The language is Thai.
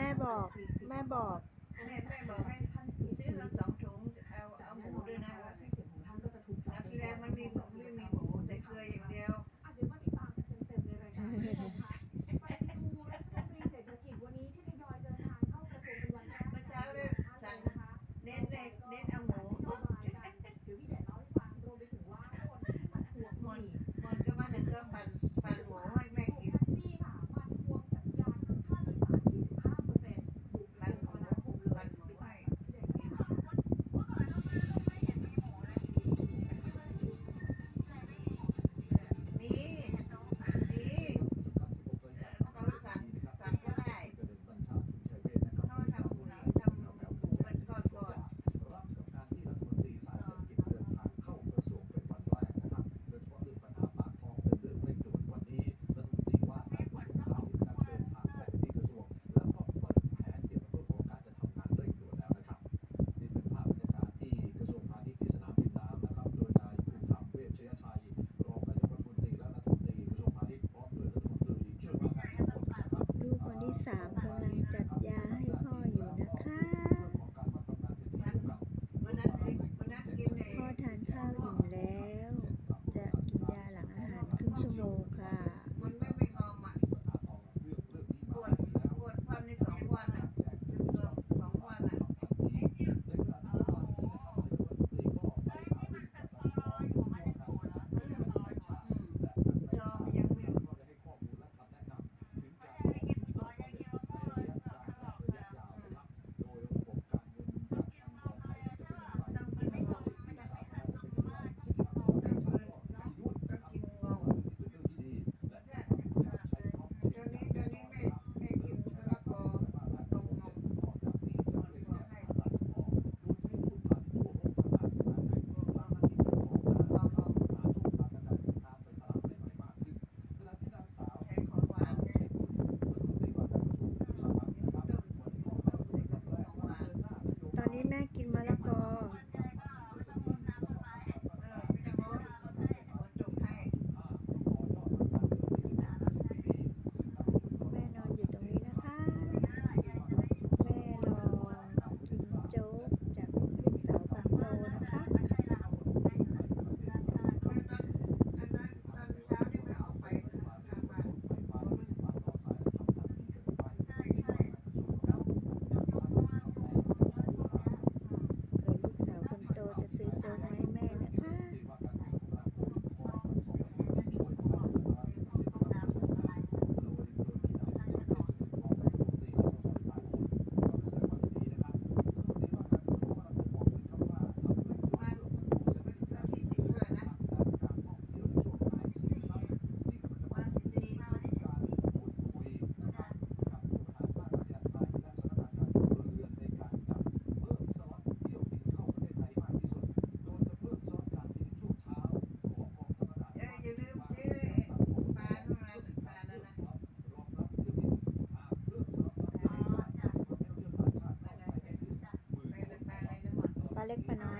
แม่บอกแม่บอกแม่บอกให้ท่านซื้อสองถุงเอาเอาหมูด้วยนะแล้วที่แรกมันมีไม่มีหมูใจเคยอย่างเดียวเดี๋ยวมาติดตามกันเต็มเต็ๆในรายการนะคะไปดูรัฐมนตรีเศรษฐกิจวันนี้ที่ทยอยเดินทางเข้ากระทรวงเป็นวันแรกเมื่อเช้าเลยสั่งเน้นเน้นเอา Sử. ป้าเล็กป้าน้อย